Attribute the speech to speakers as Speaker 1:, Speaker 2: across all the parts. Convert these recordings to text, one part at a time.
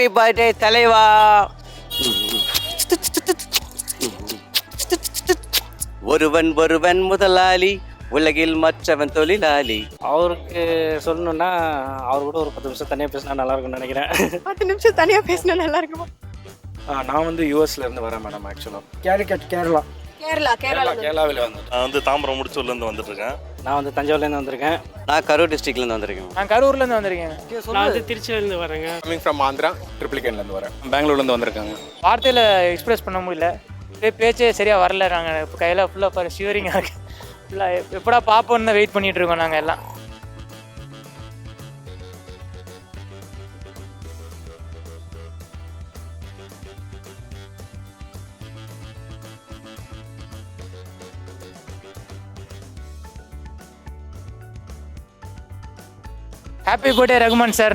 Speaker 1: Happy birthday தலைவா. ஒருவன் ஒருவன் முதலாளி உலகில் மற்றவன் தொழிலாளி.
Speaker 2: அவருக்கு சொல்லணும்னா அவர் கூட ஒரு பத்து நிமிஷம் தனியாக பேசினா நல்லா இருக்கும்னு நினைக்கிறேன்.
Speaker 3: பத்து நிமிஷம் தனியா பேசினா நல்லா இருக்குமா
Speaker 2: நான் வந்து யூஎஸ்ல இருந்து வரேன் மேடம் ஆக்சுவலாக
Speaker 4: கேலிக்கட் கேரளா
Speaker 3: கேரளா கேரளா
Speaker 2: கேரளாவில் வந்து
Speaker 5: நான் வந்து தாம்பரம் முடிச்சூர்லேருந்து வந்துட்டு இருக்கேன்
Speaker 2: நான் வந்து தஞ்சாவூர்லேருந்து வந்திருக்கேன்.
Speaker 1: நான் கரூர் டிஸ்ட்ரிக்ட்லேருந்து வந்திருக்கேன்.
Speaker 6: நான் கரூர்லேருந்து வந்திருக்கேன்.
Speaker 7: நான் வந்து திருச்சியிலேருந்து வரேங்க.
Speaker 8: கமிங் ஃப்ரம் ஆந்திரா ட்ரிப்ளிகேன்லேருந்து வரேன்.
Speaker 2: பெங்களூர்லேருந்து வந்திருக்காங்க.
Speaker 6: வார்த்தையில் எக்ஸ்பிரஸ் பண்ண முடியல. பேச்சே சரியாக வரல நாங்கள் இப்போ கையில் ஃபுல்லாக இருக்கு. ஃபுல்லாக எப்படா பார்ப்போன்னு தான் வெயிட் பண்ணிட்டு இருக்கோம் நாங்கள் எல்லாம். Happy birthday Rahman sir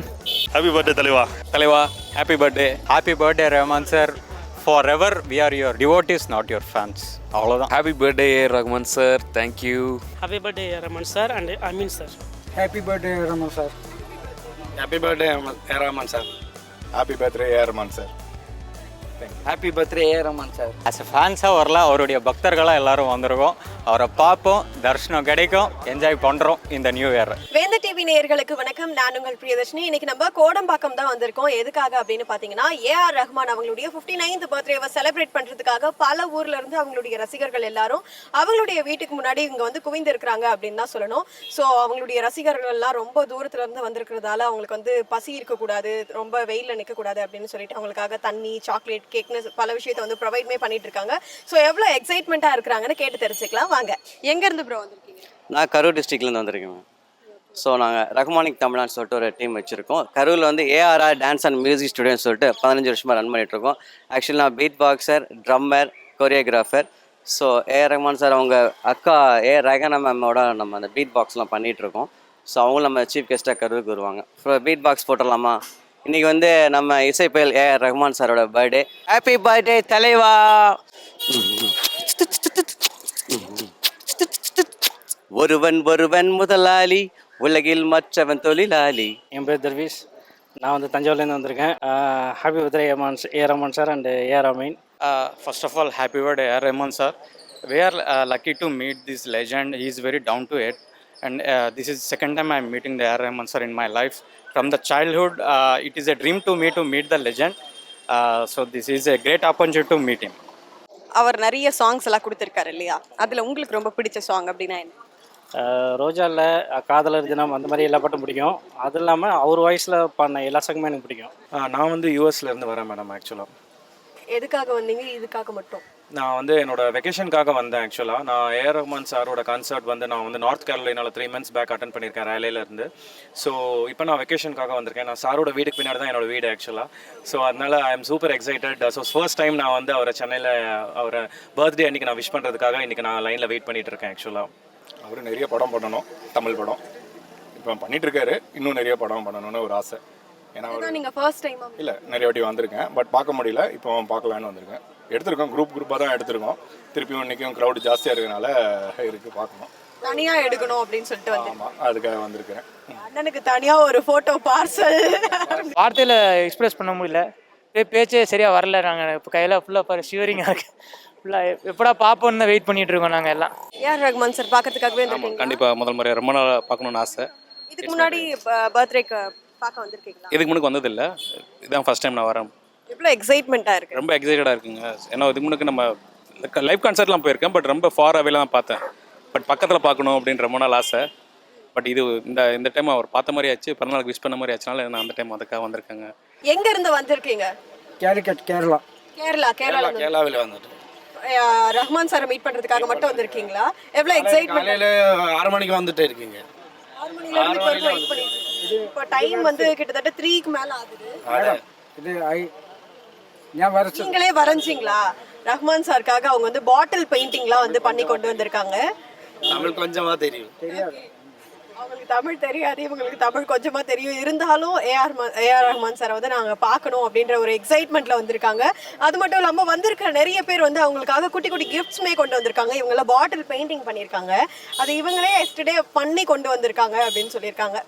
Speaker 5: happy birthday தலைவா
Speaker 9: தலைவா happy birthday happy birthday Rahman sir forever we are your devotees not your fans அவ்வளோதான்
Speaker 10: happy birthday Rahman sir
Speaker 7: thank you happy birthday Rahman sir and Ameen
Speaker 4: sir happy birthday Rahman
Speaker 2: sir happy birthday
Speaker 8: A R Rahman sir happy
Speaker 4: birthday A R Rahman sir
Speaker 9: happy birthday A Rahman sir as a ஃபேன்ஸாக வரல அவருடைய பக்தர்களாக எல்லாரும் வந்திருக்கோம். அவரை பார்ப்போம் தர்ஷனம் கிடைக்கும் enjoy பண்ணுறோம் இந்த நியூ இயர்
Speaker 3: வேந்த டிவி நேயர்களுக்கு வணக்கம். நான் உங்கள் பிரியதர்ஷினி. இன்னைக்கு நம்ம கோடம்பாக்கம் தான் வந்திருக்கோம். எதுக்காக அப்படின்னு பாத்தீங்கன்னா ஏ ஆர் ரஹ்மான் அவங்களுடைய 59th நைன்த் பர்த்டேவை செலிப்ரேட் பண்றதுக்காக பல ஊர்ல இருந்து அவங்களுடைய ரசிகர்கள் எல்லாரும் அவங்களுடைய வீட்டுக்கு முன்னாடி இங்க வந்து குவிந்து இருக்கிறாங்க அப்படின்னு தான் சொல்லணும். ஸோ அவங்களுடைய ரசிகர்கள் எல்லாம் ரொம்ப தூரத்துல இருந்து வந்திருக்கிறதால அவங்களுக்கு வந்து பசி இருக்கக்கூடாது ரொம்ப வெயில்ல நிற்கக்கூடாது அப்படின்னு சொல்லிட்டு அவங்களுக்காக தண்ணி சாக்லேட் கேக்னு பல விஷயத்தை வந்து ப்ரொவைட்மே பண்ணிட்டு இருக்காங்க. ஸோ எவ்வளவு எக்ஸைட்மெண்ட்டாக இருக்கிறாங்கன்னு கேட்டு தெரிஞ்சுக்கலாம். வாங்க. எங்கேருந்து ப்ரோ வந்திருக்கீங்க?
Speaker 1: நான் கரூர் டிஸ்ட்ரிக்ட்லேருந்து வந்திருக்கேன் ஸோ நாங்கள் ரஹ்மானிக் தமிழ்நாடு சொல்லிட்டு ஒரு டீம் வச்சுருக்கோம். கரூரில் வந்து ஏஆர்ஆர் டான்ஸ் அண்ட் மியூசிக் ஸ்டுடியோன்னு சொல்லிட்டு பதினஞ்சு வருஷமாக ரன் பண்ணிகிட்ருக்கோம் ஆக்சுவலி நான் beat boxer drummer choreographer so AR Rahman sir அவங்க அக்கா ஏ ரகனா மேமோட நம்ம அந்த பீட் பாக்ஸ்லாம் பண்ணிகிட்ருக்கோம் ஸோ அவங்களும் நம்ம சீஃப் கெஸ்ட்டாக கரூருக்கு வருவாங்க. ஸோ பீட் பாக்ஸ் போட்டுடலாமா? இன்றைக்கி வந்து நம்ம இசை புயல் ஏ ரஹ்மான் சாரோட பர்த்டே ஹாப்பி பர்த்டே தலைவா! ஒருவன் ஒருவன் முதலாளி உலகில் மற்றவன் தொழிலாளி
Speaker 2: என் பேர் தர்வீஸ் நான் வந்து தஞ்சாவூர்லேருந்து வந்திருக்கேன் happy birthday A R Rahman A Rahman sir and
Speaker 9: A Ameen first of all happy birthday R Rahman sir we are uh, lucky to meet this legend he is very down to earth and uh, this is second time i'm meeting the rahman sir in my life from the childhood uh, it is a dream to me to meet the legend uh, so this is a great opportunity to meet him
Speaker 3: அவர் நிறைய songs எல்லாம் கொடுத்துருக்காரு இல்லையா அதுல உங்களுக்கு ரொம்ப பிடிச்ச song அப்படின்னா என்ன
Speaker 2: ரோஜாவில் காதலர் தினம் அந்த மாதிரி எல்லா பாட்டும் பிடிக்கும். அது இல்லாமல் அவர் வாய்ஸில் பண்ண எல்லா சாங்குமே எனக்கு பிடிக்கும்.
Speaker 11: நான் வந்து யூஎஸ்ல இருந்து வரேன் மேடம் ஆக்சுவலாக
Speaker 3: எதுக்காக வந்தீங்க? இதுக்காக மட்டும்.
Speaker 11: நான் வந்து என்னோட வெக்கேஷனுக்காக வந்தேன் ஆக்சுவலாக நான் ஏஆர் ரஹ்மான் சாரோட கான்சர்ட் வந்து நான் வந்து நார்த் கேரளைனால த்ரீ மந்த்ஸ் பேக் அட்டன் பண்ணியிருக்கேன் ரேலையில இருந்து. ஸோ இப்போ நான் வெக்கேஷனுக்காக வந்திருக்கேன். நான் சாரோட வீட்டுக்கு பின்னாடி தான் என்னோட வீடு ஆக்சுவலாக ஸோ அதனால I am super excited so first time நான் வந்து அவரை சென்னையில் அவரை பர்த்டே அன்னைக்கு நான் விஷ் பண்ணுறதுக்காக இன்னைக்கு நான் லைனில் வெயிட் பண்ணிட்டு இருக்கேன் ஆக்சுவலாக
Speaker 8: அவர் நிறைய படம் பண்ணணும் தமிழ் படம். இப்போ பண்ணிட்டு இருக்காரு இன்னும் நிறைய படம் பண்ணணும்னு ஒரு ஆசை. ஏன்னா அவர்
Speaker 3: நீங்க ஃபர்ஸ்ட் டைம்
Speaker 8: இல்லை நிறைய வாட்டி வந்திருக்கேன் பட் பார்க்க முடியல இப்போ பார்க்கலான்னு வந்திருக்கேன். எடுத்திருக்கோம் குரூப் குரூப்பாக தான் எடுத்திருக்கோம். திருப்பியும் இன்றைக்கும் க்ரௌட் ஜாஸ்தியாக இருக்கனால இருக்குது பார்க்கணும்.
Speaker 3: தனியா எடுக்கணும் அப்படின்னு சொல்லிட்டு
Speaker 8: ஆமாம் அதுக்காக வந்திருக்கிறேன்
Speaker 3: அண்ணனுக்கு தனியா ஒரு போட்டோ பார்சல்
Speaker 6: வார்த்தையில் எக்ஸ்பிரஸ் பண்ண முடியல. பேச்சே சரியாக வரல நாங்கள் இப்போ கையில் ஃபுல்லாக பாரு ஷிவரிங்காக இருக்கு. எப்படா பார்ப்போன்னு தான் வெயிட் பண்ணிட்டு இருக்கோம் நாங்கள் எல்லாம்.
Speaker 3: ஏஆர் ரஹ்மான் சார் பார்க்கறதுக்காகவே வந்திருக்கீங்க
Speaker 10: கண்டிப்பாக முதல் முறை ரொம்ப நாள் பார்க்கணுன்னு ஆசை.
Speaker 3: இதுக்கு முன்னாடி பர்த்டேக்கு பார்க்க வந்திருக்கீங்களா?
Speaker 10: இதுக்கு முன்னுக்கு வந்ததில்லை. இதுதான் ஃபர்ஸ்ட் டைம் நான் வரேன்.
Speaker 3: எவ்வளவு எக்ஸைட்மெண்ட்டா இருக்கு.
Speaker 10: ரொம்ப எக்ஸைட்டடாக இருக்குங்க. ஏன்னா இதுக்கு முன்னுக்கு நம்ம லைவ் கான்சர்ட்லாம் போயிருக்கேன் பட் ரொம்ப ஃபார் அவேல தான் பார்த்தேன். பட் பக்கத்தில் பார்க்கணும் அப்படின்னு ரொம்ப நாள் ஆசை. பட் இது இந்த இந்த டைம் அவர் பார்த்த மாதிரி ஆச்சு. பிறந்தநாளுக்கு விஷ் பண்ண மாதிரி ஆச்சுனால நான் அந்த டைம் அதுக்காக வந்திருக்கேங்க.
Speaker 3: எங்க இருந்து வந்திருக்கீங்க?
Speaker 4: கேலிக்கட் கேரளா
Speaker 3: கேரளா கேரளா
Speaker 11: கேரளாவில் வந்துட்டு
Speaker 3: ரஹ்மான் சாரை மீட் பண்றதுக்காக மட்டும் வந்திருக்கீங்களா? எவ்வளவு எக்ஸைட்மெண்ட்
Speaker 11: காலையில் ஆறு மணிக்கு வந்துட்டு இருக்கீங்க.
Speaker 3: ஆறு மணில இருந்து இப்ப வரைக்கும் wait பண்ணிட்டு இருக்கீங்க. இப்போ டைம் வந்து கிட்டத்தட்ட த்ரீக்கு மேல ஆகுது.
Speaker 4: இது ஐ நான் வர
Speaker 3: நீங்களே வரைஞ்சிங்களா? ரஹ்மான் சாருக்காக அவங்க வந்து பாட்டில் பெயிண்டிங்லாம் வந்து பண்ணி கொண்டு வந்திருக்காங்க.
Speaker 11: தமிழ் கொஞ்சமாக தெரியும்.
Speaker 3: அவங்களுக்கு தமிழ் தெரியாது இவங்களுக்கு தமிழ் கொஞ்சமாக தெரியும். இருந்தாலும் ஏஆர் ஏஆர் ரஹ்மான் சாரை வந்து நாங்கள் பார்க்கணும் அப்படின்ற ஒரு எக்ஸைட்மெண்ட்டில் வந்திருக்காங்க. அது மட்டும் இல்லாமல் வந்திருக்கிற நிறைய பேர் வந்து அவங்களுக்காக குட்டி குட்டி கிஃப்ட்ஸ்மே கொண்டு வந்திருக்காங்க. இவங்களாம் பாட்டில் பெயிண்டிங் பண்ணியிருக்காங்க. அது இவங்களே எஸ்டர்டே பண்ணி கொண்டு வந்திருக்காங்க அப்படின்னு சொல்லியிருக்காங்க.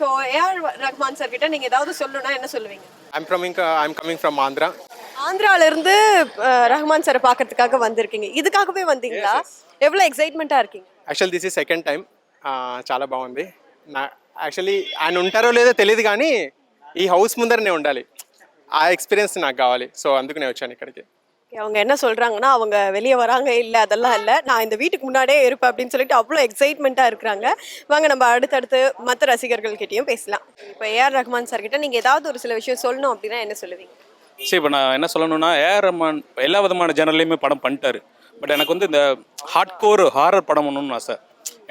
Speaker 3: ஸோ ஏஆர் ரஹ்மான் சார் கிட்ட நீங்கள் ஏதாவது சொல்லணும்னா என்ன சொல்லுவீங்க?
Speaker 9: I'm from I'm coming
Speaker 3: from Andhra ஆந்திராவிலேருந்து Rahman sir பார்க்கறதுக்காக வந்திருக்கீங்க. இதுக்காகவே வந்தீங்களா? எவ்வளோ எக்ஸைட்மெண்ட்டாக இருக்கீங்க?
Speaker 9: Actual this is second time చాలా బాగుంది నా యాక్చువల్లీ ఆయన ఉంటారో లేదో తెలియదు కానీ ఈ హౌస్ ముందరనే ఉండాలి ఆ ఎక్స్పీరియన్స్ నాకు కావాలి సో అందుకు నేను వచ్చాను ఇక్కడికి
Speaker 3: Okay, அவங்க என்ன சொல்றாங்கன்னா அவங்க வெளியே வராங்க இல்ல அதெல்லாம் இல்ல நான் இந்த வீட்டுக்கு முன்னாடியே இருப்பேன் அப்படின்னு சொல்லிட்டு அவ்வளோ எக்ஸைட்மெண்ட்டா இருக்கிறாங்க வாங்க நம்ம அடுத்தடுத்து மற்ற ரசிகர்கள் கிட்டயும் பேசலாம் இப்போ ஏஆர் ரஹ்மான் சார் கிட்ட நீங்க ஏதாவது ஒரு சில விஷயம் சொல்லணும் அப்படின்னா என்ன சொல்லுவீங்க
Speaker 10: சரி இப்போ நான் என்ன சொல்லணும்னா ஏஆர் ரஹ்மான் எல்லா விதமான ஜெனர்லையுமே படம் பண்ணிட்டாரு பட் எனக்கு வந்து இந்த ஹார்ட் கோர் ஹாரர் படம் பண்ணணும்னு ஆசை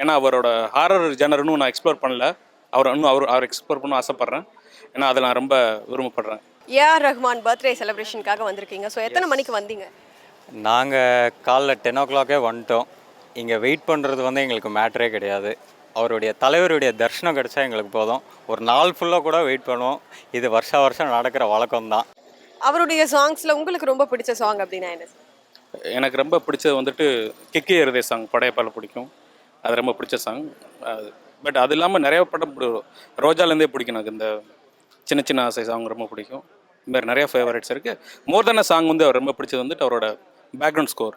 Speaker 10: ஏன்னா அவரோட ஹாரர் ஜெனர்னு நான் எக்ஸ்ப்ளோர் பண்ணல. அவர் இன்னும் அவர் அவர் எக்ஸ்ப்ளோர் பண்ண ஆசைப்பட்றேன். ஏன்னா அதை நான் ரொம்ப விரும்பப்படுறேன்
Speaker 3: ஏஆர் ரஹ்மான் பர்த்டே செலிப்ரேஷனுக்காக வந்திருக்கீங்க. ஸோ எத்தனை மணிக்கு வந்தீங்க?
Speaker 12: நாங்கள் காலைல டென் ஓ கிளாக்கே வந்துட்டோம். இங்கே வெயிட் பண்ணுறது வந்து எங்களுக்கு மேட்டரே கிடையாது. அவருடைய தலைவருடைய தரிசனம் கிடைச்சா எங்களுக்கு போதும். ஒரு நாள் ஃபுல்லாக கூட வெயிட் பண்ணுவோம். இது வருஷா வருஷம் நடக்கிற வழக்கம் தான்
Speaker 3: அவருடைய சாங்ஸ்ல உங்களுக்கு ரொம்ப பிடிச்ச சாங் அப்படின்னா என்ன?
Speaker 10: எனக்கு ரொம்ப பிடிச்சது வந்துட்டு கிக்கி எருதே சாங் படையப்பால பிடிக்கும். அது ரொம்ப பிடிச்ச சாங் பட் அது இல்லாமல் நிறைய படம் ரோஜாலேருந்தே பிடிக்கும் எனக்கு இந்த சின்ன சின்ன ஆசை சாங் ரொம்ப பிடிக்கும். இந்த மாதிரி நிறைய ஃபேவரட்ஸ் இருக்குது மோர் தென் சாங் வந்து அவர் ரொம்ப பிடிச்சது வந்துட்டு அவரோட பேக்ரவுண்ட் ஸ்கோர்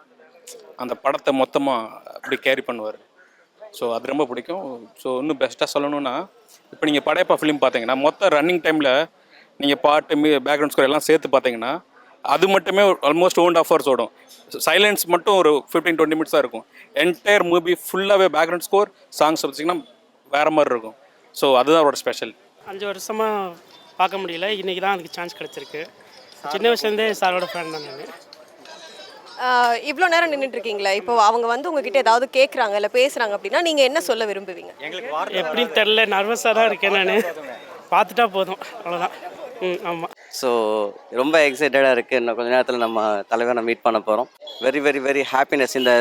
Speaker 10: அந்த படத்தை மொத்தமாக அப்படி கேரி பண்ணுவார். ஸோ அது ரொம்ப பிடிக்கும். ஸோ இன்னும் பெஸ்ட்டாக சொல்லணும்னா இப்போ நீங்கள் படையப்பா ஃபிலிம் பார்த்தீங்கன்னா மொத்த ரன்னிங் டைமில் நீங்கள் பாட்டு மீ பேக்ரவுண்ட் ஸ்கோர் எல்லாம் சேர்த்து பார்த்தீங்கன்னா அது மட்டுமே ஆல்மோஸ்ட் ஒன் ஆஃப் ஹவர்ஸ் ஓடும். சைலன்ஸ் மட்டும் ஒரு ஃபிஃப்டீன் டுவெண்ட்டி மினிட்ஸ் தான் இருக்கும். என்டையர் மூவி ஃபுல்லாகவே பேக்ரவுண்ட் ஸ்கோர் சாங்ஸ் வச்சிங்கன்னா வேறு மாதிரி இருக்கும். ஸோ அதுதான் அவரோட ஸ்பெஷல்
Speaker 7: அஞ்சு வருஷமா பார்க்க முடியல. இன்னைக்கு தான் அதுக்கு சான்ஸ் கிடைச்சிருக்கு. சின்ன வயசுலேருந்தே சாரோட ஃபேன் தான் நான்.
Speaker 3: இவ்வளோ நேரம் நின்றுட்டு இருக்கீங்களா இப்போ அவங்க வந்து உங்ககிட்ட ஏதாவது கேட்குறாங்க இல்லை பேசுறாங்க அப்படின்னா நீங்க என்ன சொல்ல விரும்புவீங்க?
Speaker 7: எப்படின்னு தெரில நர்வஸாக தான் இருக்கேன் நான். பார்த்துட்டா போதும். அவ்வளோதான் ஆமாம்
Speaker 1: ஸோ ரொம்ப எக்ஸைட்டடாக இருக்குது இன்னும் கொஞ்ச நேரத்தில் நம்ம தலைவரை மீட் பண்ண போகிறோம் வெரி வெரி வெரி ஹாப்பினஸ் இந்த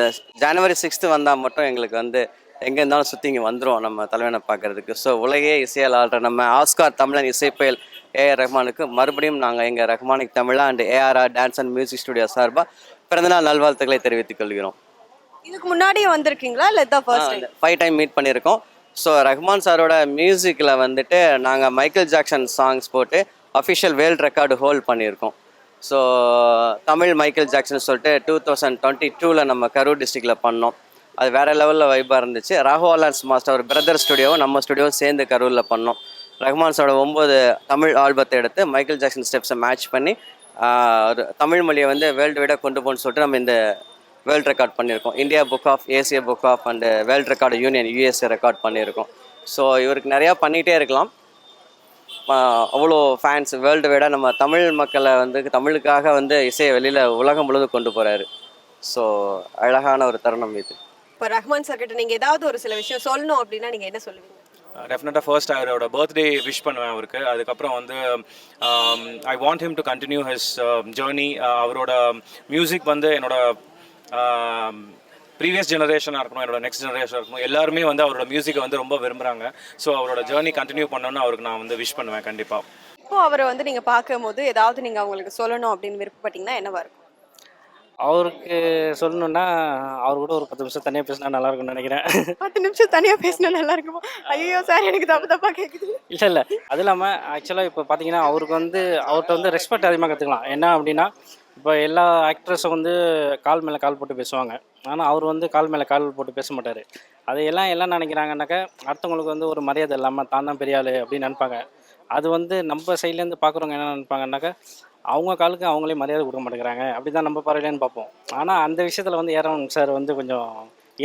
Speaker 1: ஜனவரி சிக்ஸ்த்து வந்தால் மட்டும் எங்களுக்கு வந்து எங்கே இருந்தாலும் சுற்றி இங்கே வந்துடும் நம்ம தலைவனை பார்க்கறதுக்கு. ஸோ உலகே இசையால் ஆடுற நம்ம ஆஸ்கார் தமிழன் இசைப்புயல் ஏஆர் ரஹ்மானுக்கு மறுபடியும் நாங்கள் எங்கள் Rahmanic Tamizha and ARR dance and music studio சார்பாக பிறந்தநாள் நல்வாழ்த்துக்களை தெரிவித்துக் கொள்கிறோம்.
Speaker 3: இதுக்கு முன்னாடியே வந்திருக்கீங்களா? இல்லை இதான் first time
Speaker 1: five time meet பண்ணியிருக்கோம். ஸோ ரஹ்மான் சாரோட மியூசிக்கில் வந்துட்டு நாங்கள் மைக்கேல் ஜாக்சன் சாங்ஸ் போட்டு அஃபிஷியல் வேர்ல்ட் ரெக்கார்டு ஹோல்ட் பண்ணியிருக்கோம். ஸோ தமிழ் மைக்கேல் ஜாக்சன் சொல்லிட்டு டூ தௌசண்ட் டுவெண்ட்டி டூவில் நம்ம கரூர் டிஸ்ட்ரிக்டில் பண்ணோம். அது வேறு லெவலில் வைப்பாக இருந்துச்சு. ராகுவாலான்ஸ் மாஸ்டர் ஒரு பிரதர் ஸ்டுடியோவும் நம்ம ஸ்டுடியோவும் சேர்ந்து கரூரில் பண்ணோம். ரஹ்மான்ஸோட ஒம்பது தமிழ் ஆல்பத்தை எடுத்து மைக்கேல் ஜாக்சன் ஸ்டெப்ஸை மேட்ச் பண்ணி ஒரு தமிழ் மொழியை வந்து வேர்ல்டு வைடாக கொண்டு போகணும்னு சொல்லிட்டு நம்ம இந்த வேர்ல்ட் ரெக்கார்ட் பண்ணியிருக்கோம். India book of Asia book of and world record union USA record பண்ணியிருக்கோம். ஸோ இவருக்கு நிறையா பண்ணிகிட்டே இருக்கலாம். அவ்வளோ ஃபேன்ஸ் வேர்ல்டு வைடாக நம்ம தமிழ் மக்களை வந்து தமிழுக்காக வந்து இசையை வெளியில் உலகம் முழுவதும் கொண்டு போகிறாரு ஸோ அழகான ஒரு தருணம் இது.
Speaker 3: இப்போ ரஹ்மான் சார் கிட்ட நீங்க ஏதாவது ஒரு சில விஷயம் சொல்லணும் அப்படின்னா நீங்க என்ன சொல்லுவீங்க?
Speaker 11: டெஃபினட்டாக ஃபர்ஸ்ட் அவரோட பர்த்டே விஷ் பண்ணுவேன் அவருக்கு. அதுக்கப்புறம் வந்து I want him to continue his journey அவரோட மியூசிக் வந்து என்னோட ப்ரீவியஸ் ஜெனரேஷனாக இருக்கணும் என்னோட நெக்ஸ்ட் ஜெனரேஷன் இருக்கணும் எல்லாருமே வந்து அவரோட மியூசிக்கை வந்து ரொம்ப விரும்புகிறாங்க ஸோ அவரோட ஜேர்னி கண்டினியூ பண்ணணும்னு அவருக்கு நான் வந்து விஷ் பண்ணுவேன் கண்டிப்பாக
Speaker 3: இப்போ அவரை வந்து நீங்க பார்க்கும்போது ஏதாவது நீங்க அவங்களுக்கு சொல்லணும் அப்படின்னு விருப்பப்பட்டீங்கன்னா என்னவா இருக்கும்?
Speaker 2: அவருக்கு சொல்லணுன்னா அவர் கூட ஒரு பத்து நிமிஷம் தனியாக பேசினா நல்லா இருக்கும்னு நினைக்கிறேன்.
Speaker 3: பத்து நிமிஷம் தனியா பேசினா நல்லா இருக்குமா? ஐயோ சார் எனக்கு தப்பு தப்பா கேக்குது.
Speaker 2: இல்லை இல்லை. அது இல்லாமல் ஆக்சுவலாக இப்போ பார்த்தீங்கன்னா அவருக்கு வந்து அவர்கிட்ட வந்து ரெஸ்பெக்ட் அதிகமாக கற்றுக்கலாம் என்ன அப்படின்னா இப்போ எல்லா ஆக்ட்ரஸும் வந்து கால் மேலே கால் போட்டு பேசுவாங்க. ஆனால் அவர் வந்து கால் மேலே கால் போட்டு பேச மாட்டார். அதையெல்லாம் எல்லாம் நினைக்கிறாங்கன்னாக்கா அடுத்தவங்களுக்கு வந்து ஒரு மரியாதை இல்லாமல் தான் தான் பெரிய ஆள் அப்படின்னு நினைப்பாங்க. அது வந்து நம்ம சைட்லேருந்து பார்க்குறவங்க என்ன நினைப்பாங்கன்னாக்கா அவங்க காலுக்கு அவங்களே மரியாதை கொடுக்க மாட்டேங்கிறாங்க. அப்படி தான் நம்ம பரவாயில்லன்னு பார்ப்போம். ஆனால் அந்த விஷயத்தில் வந்து ஏரவன் சார் வந்து கொஞ்சம்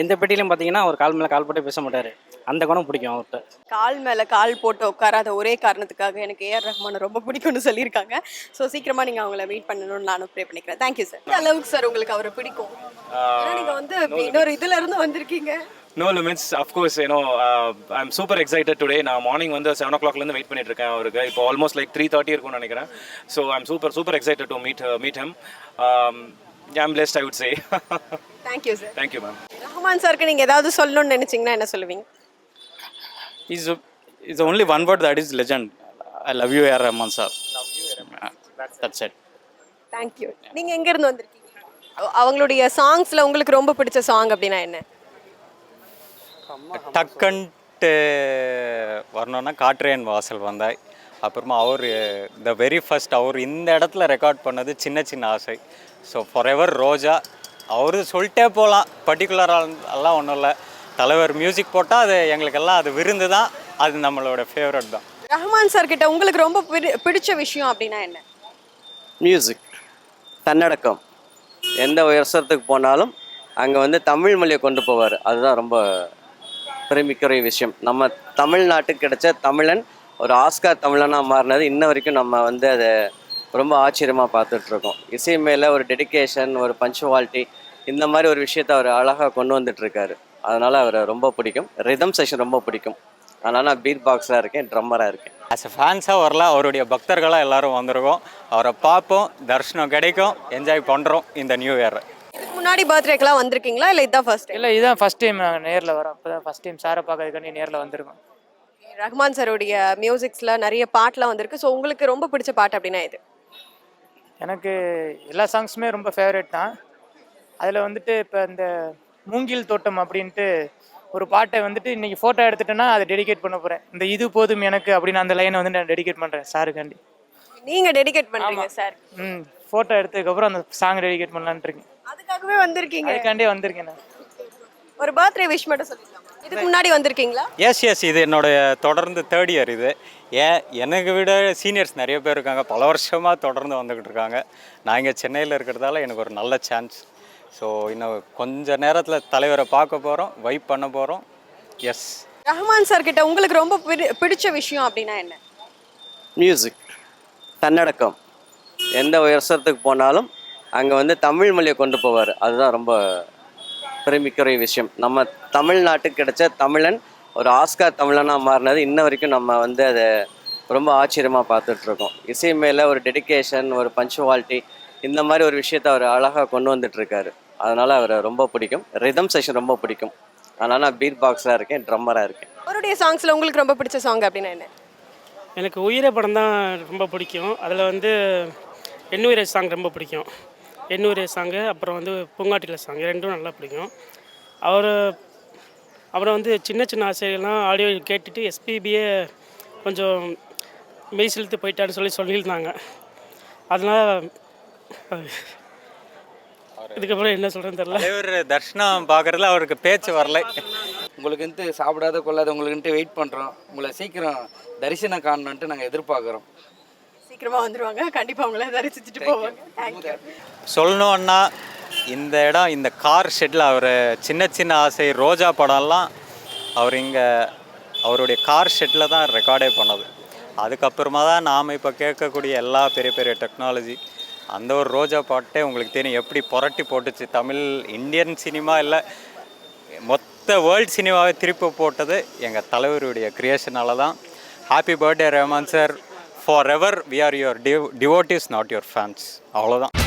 Speaker 2: எந்த பெட்டிலையும் பார்த்தீங்கன்னா அவர் கால் மேலே கால் போட்டே பேச மாட்டார். அந்த குணம் பிடிக்கும் அவர்கிட்ட
Speaker 3: கால் மேல கால் போட்டு உட்காராத ஒரே காரணத்துக்காக எனக்கு ஏஆர் ரஹ்மான் ரொம்ப பிடிக்கும்னு சொல்லியிருக்காங்க. ஸோ சீக்கிரமா நீங்க அவங்கள மீட் பண்ணணும்னு நானும் ப்ரே பண்ணிக்கிறேன். தேங்க்யூ சார் எந்த அளவுக்கு சார் உங்களுக்கு அவரை பிடிக்கும்? ஏன்னா நீங்க வந்து இன்னொரு இதுல இருந்து வந்திருக்கீங்க.
Speaker 11: No limits of course ஏன்னோ I am super excited today நான் மார்னிங் வந்து செவன் ஓ கிளாக்லேருந்து வெயிட் பண்ணிட்டு இருக்கேன் அவருக்கு. இப்போ ஆல்மோஸ்ட் லைக் த்ரீ தேர்ட்டி இருக்கும்னு நினைக்கிறேன். So I am super super excited to meet meet him I'm blessed I would say
Speaker 3: thank you
Speaker 11: sir
Speaker 3: thank you ma'am Rahman சாருக்கு நீங்க ஏதாவது சொல்லணும்னு நினைச்சீங்கன்னா என்ன சொல்லுவீங்க?
Speaker 9: Is is only one word that is legend I love you AR Rahman sir that's it
Speaker 3: thank you நீங்க எங்க இருந்து வந்திருக்கீங்க? அவ- அவங்களுடைய சாங்ஸ்ல உங்களுக்கு ரொம்ப பிடிச்ச சாங் அப்படின்னா என்ன?
Speaker 12: டக்குன்ட்டு வரணுன்னா காற்றேன் வாசல் வந்தாய் அப்புறமா அவர் த வெரி ஃபர்ஸ்ட் அவர் இந்த இடத்துல ரெக்கார்ட் பண்ணது சின்ன சின்ன ஆசை. So forever Roja. அவரு சொல்லிட்டே போகலாம் பர்டிகுலராக எல்லாம் ஒன்றும் இல்லை. தலைவர் மியூசிக் போட்டால் அது எங்களுக்கெல்லாம் அது விருந்து தான். அது நம்மளோட ஃபேவரட் தான்.
Speaker 3: ரஹ்மான் சார் கிட்ட உங்களுக்கு ரொம்ப பிடி- பிடிச்ச விஷயம் அப்படின்னா என்ன?
Speaker 1: மியூசிக் தன்னடக்கம். எந்த உயர்சத்துக்கு போனாலும் அங்கே வந்து தமிழ் மொழியை கொண்டு போவார். அதுதான் ரொம்ப பெருமிக்குரிய விஷயம். நம்ம தமிழ்நாட்டுக்கு கிடைச்ச தமிழன் ஒரு ஆஸ்கார் தமிழனாக மாறினது இன்ன வரைக்கும் நம்ம வந்து அதை ரொம்ப ஆச்சரியமாக பார்த்துட்ருக்கோம். இசை மேலே ஒரு டெடிகேஷன் ஒரு பஞ்சுவாலிட்டி இந்த மாதிரி ஒரு விஷயத்தை அவர் அழகாக கொண்டு வந்துட்டுருக்காரு அதனால் அவரை ரொம்ப பிடிக்கும். ரிதம் செஷன் ரொம்ப பிடிக்கும். அதனால் நான் பீட் பாக்ஸாக இருக்கேன் ட்ரம்மராக இருக்கேன்.
Speaker 12: ஆஸ் அ ஃபேன்ஸாக வரல அவருடைய பக்தர்களாக எல்லாரும் வந்திருக்கோம். அவரை பார்ப்போம் தரிசனம் கிடைக்கும் என்ஜாய் பண்ணுறோம் இந்த நியூ இயர்
Speaker 3: இதுக்கு முன்னாடி பர்த்டேக்கெல்லாம் வந்திருக்கீங்களா? இல்லை இதான் ஃபர்ஸ்ட்
Speaker 6: இல்லை இதுதான் ஃபஸ்ட் டைம் நாங்கள் நேரில் வரோம் இப்போ தான் ஃபஸ்ட் டைம் சாரை பார்க்கறதுக்காண்டி நேரில் வந்திருக்கோம்.
Speaker 3: ரஹ்மான் சாருடைய மியூசிக்ஸ்ல நிறைய பாட்டுலாம் வந்திருக்கு. ஸோ உங்களுக்கு ரொம்ப பிடிச்ச பாட்டு அப்படின்னா இது
Speaker 6: எனக்கு எல்லா சாங்ஸுமே ரொம்ப ஃபேவரட் தான். அதில் வந்துட்டு இப்போ இந்த மூங்கில் தோட்டம் அப்படின்ட்டு ஒரு பாட்டை வந்துட்டு இன்னைக்கு ஃபோட்டோ எடுத்துட்டேன்னா அதை டெடிகேட் பண்ண போகிறேன் இந்த இது போதும் எனக்கு அப்படின்னு அந்த லைனை வந்து நான் டெடிகேட் பண்ணுறேன் சாருக்காண்டி.
Speaker 3: நீங்க டெடிகேட் பண்றீங்க சார்.
Speaker 6: ம் ஃபோட்டோ எடுத்ததுக்கப்புறம் அந்த சாங் டெடிகேட் பண்ணலான்ட்டு இருக்கேன்.
Speaker 3: அதுக்காகவே வந்திருக்கீங்க.
Speaker 6: அதுக்காண்டே வந்திருக்கேன் நான்.
Speaker 3: ஒரு பர்த்டே விஷ் மட்டும் சொல்லிக்கலாம் இதுக்கு முன்னாடி வந்திருக்கீங்களா?
Speaker 12: எஸ் எஸ் இது என்னுடைய தொடர்ந்து தேர்ட் இயர் இது. ஏன் எனக்கு விட சீனியர்ஸ் நிறைய பேர் இருக்காங்க. பல வருஷமாக தொடர்ந்து வந்துக்கிட்டு இருக்காங்க. நான் இங்கே சென்னையில் இருக்கிறதால எனக்கு ஒரு நல்ல சான்ஸ் ஸோ இன்னும் கொஞ்ச நேரத்தில் தலைவரை பார்க்க போகிறோம் வைப் பண்ண போகிறோம் எஸ்
Speaker 3: ரஹ்மான் சார் கிட்ட உங்களுக்கு ரொம்ப பிடி- பிடிச்ச விஷயம் அப்படின்னா என்ன?
Speaker 1: மியூசிக் தன்னடக்கம். எந்த உயர்சத்துக்கு போனாலும் அங்கே வந்து தமிழ் மொழியை கொண்டு போவார். அதுதான் ரொம்ப பெருமிக்குரிய விஷயம். நம்ம தமிழ்நாட்டுக்கு கிடைச்ச தமிழன் ஒரு ஆஸ்கார் தமிழனாக மாறினது இன்ன வரைக்கும் நம்ம வந்து அதை ரொம்ப ஆச்சரியமாக பார்த்துட்ருக்கோம். இசை மேலே ஒரு டெடிகேஷன் ஒரு பஞ்சுவாலிட்டி இந்த மாதிரி ஒரு விஷயத்தை அவர் அழகாக கொண்டு வந்துட்டுருக்காரு அதனால் அவரை ரொம்ப பிடிக்கும். ரிதம் செஷன் ரொம்ப பிடிக்கும். அதனால் நான் பீட் பாக்ஸாக இருக்கேன் ட்ரம்மராக இருக்கேன்.
Speaker 3: அவருடைய சாங்ஸ்ல உங்களுக்கு ரொம்ப பிடிச்ச சாங் அப்படின்னா என்ன?
Speaker 7: எனக்கு உயிரை படம் தான் ரொம்ப பிடிக்கும். அதில் வந்து எண்ணுயிரை சாங் ரொம்ப பிடிக்கும். எண்ணுயிரை சாங்கு அப்புறம் வந்து பூங்காட்டில சாங் ரெண்டும் நல்லா பிடிக்கும். அவர் அப்புறம் வந்து சின்ன சின்ன ஆசைகள்லாம் ஆடியோ கேட்டுட்டு எஸ்பிபியே கொஞ்சம் மெய் செலுத்து போயிட்டான்னு சொல்லி சொல்லியிருந்தாங்க. அதனால் இதுக்கப்புறம் என்ன சொல்கிறேன்னு தெரில
Speaker 12: தலைவர் தர்ஷனம் பார்க்குறதுல அவருக்கு பேச்சு வரல.
Speaker 4: உங்களுக்குன்ட்டு சாப்பிடாத கொள்ளாத உங்களுக்குன்ட்டு வெயிட் பண்ணுறோம் உங்களை சீக்கிரம் தரிசனம் காணணுன்ட்டு நாங்கள் எதிர்பார்க்குறோம்.
Speaker 3: சீக்கிரமா வந்துருவாங்க. கண்டிப்பா உங்களை தரிசிச்சுட்டு போவாங்க. தேங்க்யூ
Speaker 12: சொல்லணுன்னா இந்த இடம் இந்த கார் ஷெட்டில் அவர் சின்ன சின்ன ஆசை ரோஜா படம்லாம் அவர் இங்கே அவருடைய கார் ஷெட்டில் தான் ரெக்கார்டே பண்ணது. அதுக்கப்புறமா தான் நாம் இப்போ கேட்கக்கூடிய எல்லா பெரிய பெரிய டெக்னாலஜி அந்த ஒரு ரோஜா பாட்டே உங்களுக்கு தெரியும். எப்படி புரட்டி போட்டுச்சு. தமிழ் இந்தியன் சினிமா இல்லை மொத்த வேர்ல்ட் சினிமாவை திருப்பி போட்டது எங்கள் தலைவருடைய க்ரியேஷனால தான். Happy birthday Rahman sir forever we are your dev devotees not your fans அவ்வளோதான்